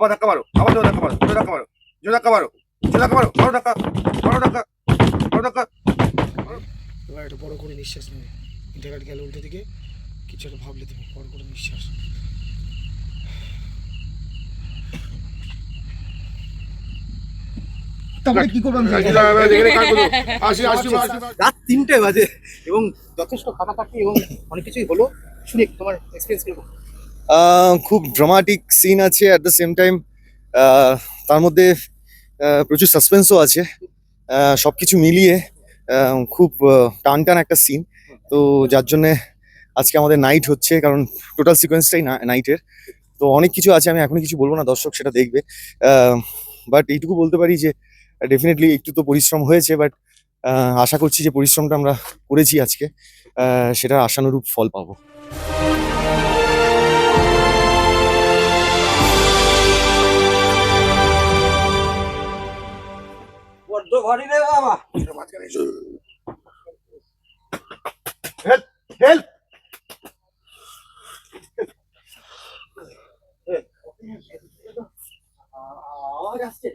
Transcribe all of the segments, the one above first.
আবার ধাক্কা মারো আবার জোরে ধাক্কা মারো জোরে ধাক্কা মারো জোরে ধাক্কা মারো জোরে ধাক্কা মারো বড় ধাক্কা বড় ধাক্কা বড় ধাক্কা। এবার একটা বড় করে নিঃশ্বাস নেবে। ইন্টারনেট গেল উল্টো দিকে কিছু একটা ভাবলে তুমি বড় করে নিঃশ্বাস। তারপরে কি করবেন আসি আসি রাত তিনটে বাজে এবং যথেষ্ট ফাটাফাটি এবং অনেক কিছুই হলো। শুনি তোমার এক্সপিরিয়েন্স কীরকম? খুব ড্রামাটিক সিন আছে অ্যাট দ্য সেম টাইম তার মধ্যে প্রচুর সাসপেন্সও আছে সব কিছু মিলিয়ে খুব টান টান একটা সিন তো যার জন্যে আজকে আমাদের নাইট হচ্ছে, কারণ টোটাল সিকোয়েন্সটাই নাইটের তো অনেক কিছু আছে, আমি এখনও কিছু বলব না, দর্শক সেটা দেখবে। বাট এইটুকু বলতে পারি যে ডেফিনেটলি একটু তো পরিশ্রম হয়েছে বাট আশা করছি যে পরিশ্রমটা আমরা করেছি আজকে সেটা আশানুরূপ ফল পাবো। হেল্প আওয়াজ আসছে।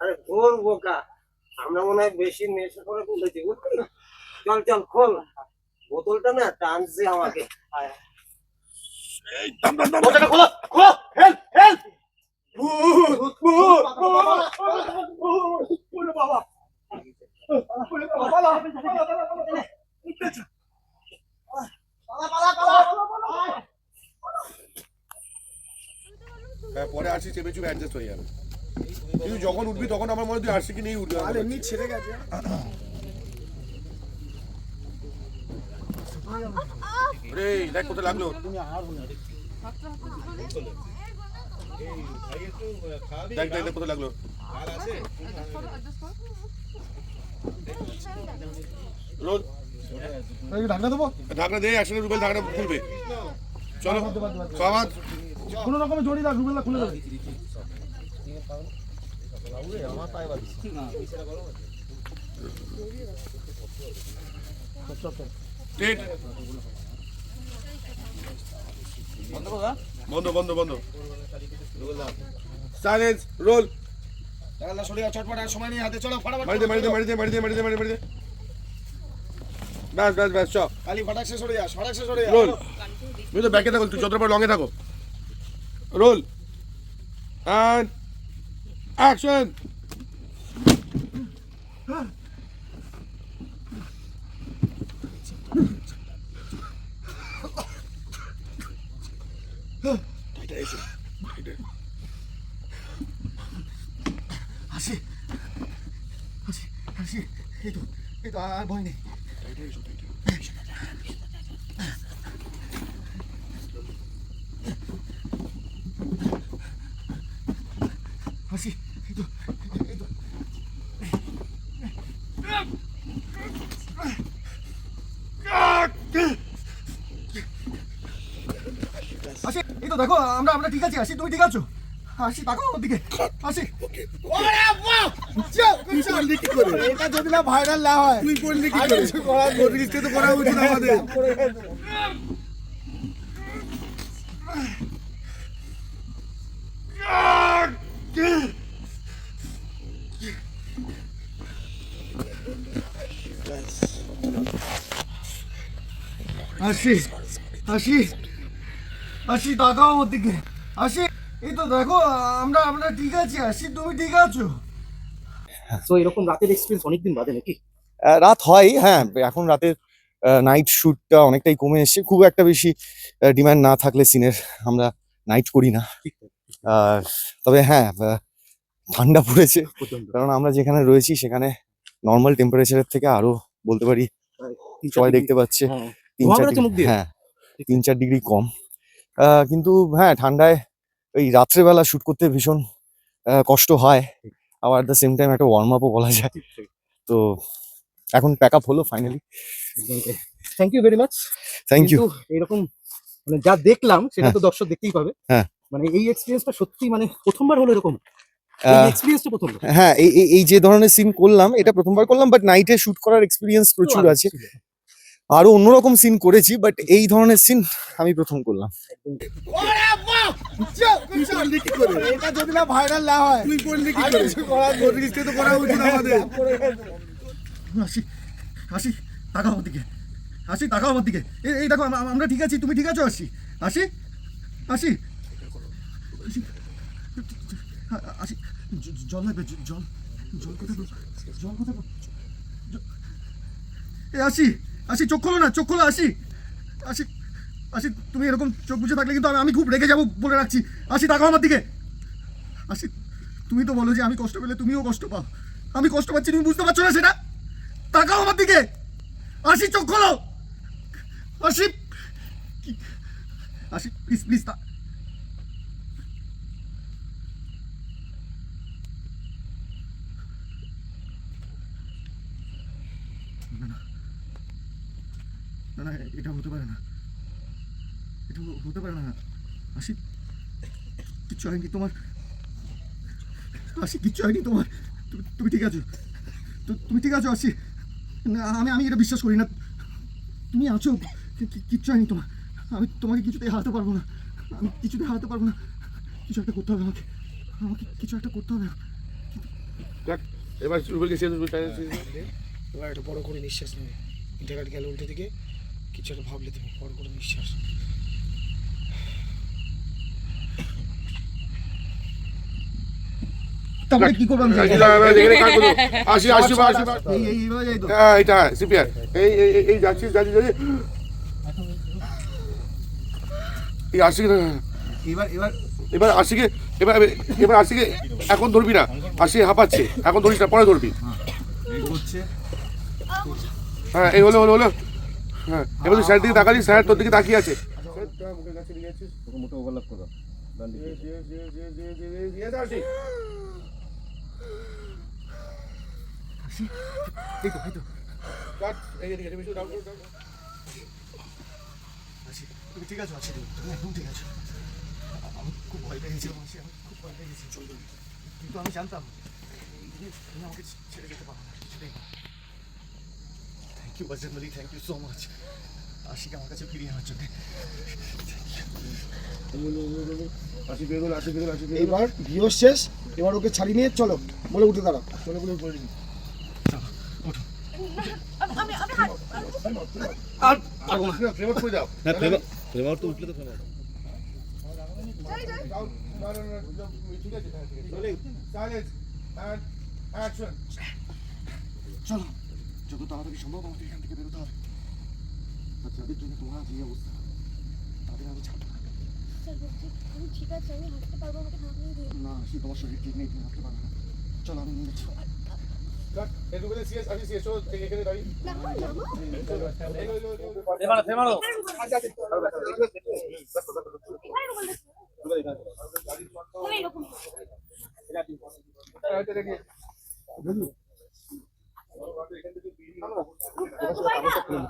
আরে ঘোর বোকা। আমরা মনে হয় বেশি নেশা করে বলেছি বুঝলি না চল চল খোল। বোতলটা না টানছে আমাকে। খোলো খোলো হেল্প হ্যাঁ পরে আসি চেপে চুপে অ্যাডজাস্ট হয়ে যাবে কিন্তু যখন উঠবি তখন আমার মনে হয় তুই আসছি কি নেই উঠবি আর এমনি ছেড়ে গেছে রে দেখ কোথায় লাগল দেখ দেখ দেখ কোথায় লাগল রোজ ঢাকনা দেবো? ঢাকনা দে একসঙ্গে রুবেল ঢাকনা খুলবে। চলো সবার কোনো রকমের জড়ি রাখ রুবেলা খুলে দেবে। বন্ধ বন্ধ বন্ধ। Silence role. আল্লাহ সরিয়া চটপট আর সময় নেই হাতে চলো ফটাফট মারি দে মারি দে মারি দে মারি দে মারি দে মারি দে, ব্যাস ব্যাস ব্যাস চ। খালি ফটাক শেষ সরে যা ফটাক শেষ সরে যা। রোল। তুমি তো ব্যাকে থাকো তুই যতটা পার লঙে থাকো। রোল। অ্যান্ড অ্যাকশন হাসি হাসি হাসি এই তো এই তো আর ভয় নেই হাসি এই তো এই তো হাসি এই তো দেখো আমরা আমরা ঠিক আছি হাসি তুমি ঠিক আছো হাসি তাকাও আমার দিকে। হাসি। এটা যদি না ভাইরাল না হয় তুই করলি কি করে? তো করা উচিত আমাদের। হাসি হাসি হাসি তাকাও আমার দিকে। হাসি। এই তো দেখো আমরা আমরা ঠিক আছি হাসি তুমি ঠিক আছো? তো এরকম রাতের এক্সপিরিয়েন্স অনেকদিন বাদে নাকি? রাত হয় হ্যাঁ এখন রাতের নাইট শুটটা অনেকটাই কমে এসেছে। খুব একটা বেশি ডিমান্ড না থাকলে সিনের আমরা নাইট করি না। তবে হ্যাঁ ঠান্ডা পড়েছে। কারণ আমরা যেখানে রয়েছি সেখানে নর্মাল টেম্পারেচারের থেকে আরও বলতে পারি সবাই দেখতে পাচ্ছে। হ্যাঁ। তিন চার ডিগ্রি- হ্যাঁ তিন চার ডিগ্রি কম। আহ, কিন্তু হ্যাঁ ঠান্ডায় ওই রাত্রেবেলা শুট করতে ভীষণ কষ্ট হয়। আবার অ্যাট দ্য সেম টাইম একটা ওয়ার্ম আপও বলা যায়। তো এখন প্যাক আপ হলো finally thank you very much thank you এরকম মানে যা দেখলাম সেটা তো দর্শক দেখতেই পাবে। হ্যাঁ। মানে এই এক্সপিরিয়েন্সটা সত্যি মানে প্রথমবার হলো এরকম। হ্যাঁ এই এই- এই যে ধরনের সিন করলাম এটা প্রথমবার করলাম বাট নাইটে শুট করার এক্সপিরিয়েন্স প্রচুর আছে। আরও অন্যরকম সিন করেছি বাট এই ধরনের সিন আমি প্রথম করলাম হয় হাসি এই দেখো আমরা ঠিক আছি তুমি ঠিক আছো হাসি হাসি হাসি হাসি জল লাগবে জল জল কোথায় জল কোথায়? এ হাসি চোখ খোলো না, চোখ খোলো, আসি। আসি আসি, তুমি এরকম চোখ বুঝে থাকলে কিন্তু আমি- আমি খুব রেগে যাব বলে রাখছি। আসি, তাকাও আমার দিকে। আসি, তুমি তো বলো যে আমি কষ্ট পেলে তুমিও কষ্ট পাও। আমি কষ্ট পাচ্ছি, তুমি বুঝতে পারছ না সেটা? তাকাও আমার দিকে। আসি, চোখ খোলো। আসি আসি প্লিজ প্লিজ না না এটা হতে পারে না। এটা হতে পারে না আসি কিচ্ছু হয়নি তোমার। আসি কিচ্ছু হয়নি তোমার। তুমি তুমি ঠিক আছো? তু- তুমি ঠিক আছো আসি না আমি আমি এটা বিশ্বাস করি না। তুমি আছো? কিচ্ছু হয়নি তোমার। আমি তোমাকে কিছুতেই হারাতে পারব না। আমি কিছুতেই হারাতে পারব না। কিছু একটা করতে হবে আমাকে। আমাকে কিছু একটা করতে হবে এবার রুবেলকে শেষ এবার একটা বড় করে নিঃশ্বাস নেবে। জায়গাটা গেল উল্টে দিকে। কিছু একটা ভাবলে তুমি বড় করে নিঃশ্বাস। তারপরে কি করব আমি? জানি আসি আসি আসি বা এই এই এইভাবে যাই তো। হ্যাঁ এটা সিপিআর। এই এই এই- এই যাচ্ছি যাচ্ছি যাচ্ছি। এই আশিকে এবার এবার। এবার আশিকে এবার এবার আশিকে এখন ধরবি না। আশি হাঁপাচ্ছে। এখন ধরিস না পরে ধরবি। হ্যাঁ এই হলো হলো হলো। হ্যাঁ এবার তুই স্যার দিকে তাকালি, স্যার তোর দিকে তাকিয়ে আছে। ঠিক আছো আছি তুমি একদম ঠিক আছো আমি খুব ভয় পেয়ে গেছিলাম আছি আমি খুব ভয় পেয়ে গেছি চলবে কিন্তু আমি জানতাম তুমি আমাকে ছেড়ে যেতে পারো না, কিছুতেই ইউ বজরঙ্গলি থ্যাংক ইউ সো মাচ আশিকে আমার কাছে ফিরিয়ে আনার জন্য আশি বেরোল আশি বেরোল আশি এবার ভিও শেষ এবার ওকে ছাড়িয়ে নিয়ে চলো বলে উঠে দাঁড়াও চলো বলে আমি হাত আর আর ফ্লেভার করে দাও না ফ্লেভার ফ্লেভার তো উঠলে তো ফ্লেভার হ্যাঁ, চলো যত তাড়াতাড়ি সম্ভব আমাদের এখান থেকে বেরোতে হবে। আর যাদের জন্য তোমার আজ এই অবস্থা তাদের আমি ছাড়বো না। আমি ঠিক আছে আমি হাঁটতে পারব আমাকে ঢাকনি দিয়ে না সে তোমার শরীর ঠিক নেই তুমি হাঁটতে পারবে না। চলো আমি নিয়ে যাচ্ছি এটু করে সিএস আমি সিএস ও এখানে দাঁড়িয়ে নামো নামো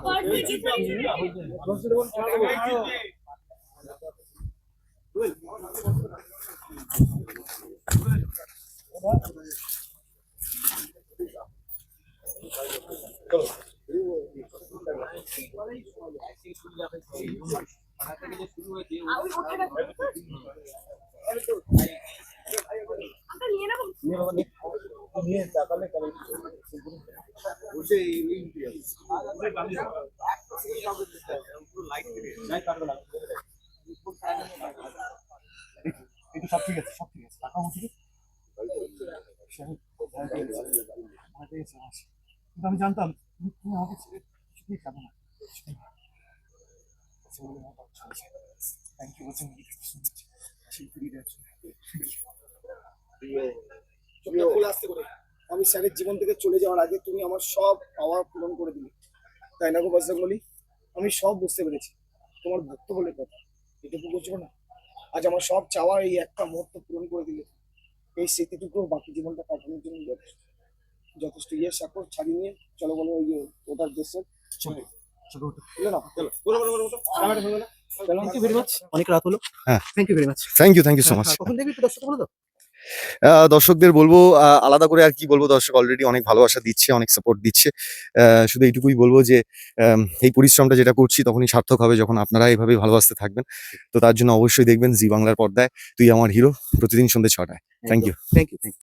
মানে এরকম আমরা নিয়ে নেব এই সব ঠিক আছে সব ঠিক আছে টাকা আমি জানতাম তুমি আমাকে ছেড়ে কিছুতেই যাবে না আমি স্যারের জীবন থেকে চলে যাওয়ার আগে তুমি আমার সব পাওয়া পূরণ করে দিলে। তাই না গো বজরঙ্গলি আমি সব বুঝতে পেরেছি। তোমার ভক্ত বলে কথা। এটুকু বুঝব না? আজ আমার সব চাওয়া এই একটা মুহূর্ত পূরণ করে দিলে। এই স্মৃতিটুকু বাকি জীবনটা কাটানোর জন্য যথেষ্ট। যথেষ্ট। ইয়ে সাকর ছাড়িয়ে নিয়ে চলো বলো ওই যে ওটার দেশের চলো অনেক রাত হলো। হ্যাঁ। Thank you very much thank you thank you so much কখন দেখবি? দর্শক বলো তো দর্শকদের বলব আলাদা করে আর কি বলব দর্শক অলরেডি অনেক ভালোবাসা দিচ্ছে অনেক সাপোর্ট দিচ্ছে। আহ, শুধু এইটুকুই বলব যে এই পরিশ্রমটা যেটা করছি তখনই সার্থক হবে যখন আপনারা এইভাবেই ভালোবাসতে থাকবেন। তো তার জন্য অবশ্যই দেখবেন জি বাংলার পর্দায় তুই আমার হিরো প্রতিদিন সন্ধ্যে ছটায়। Thank you thank you thank you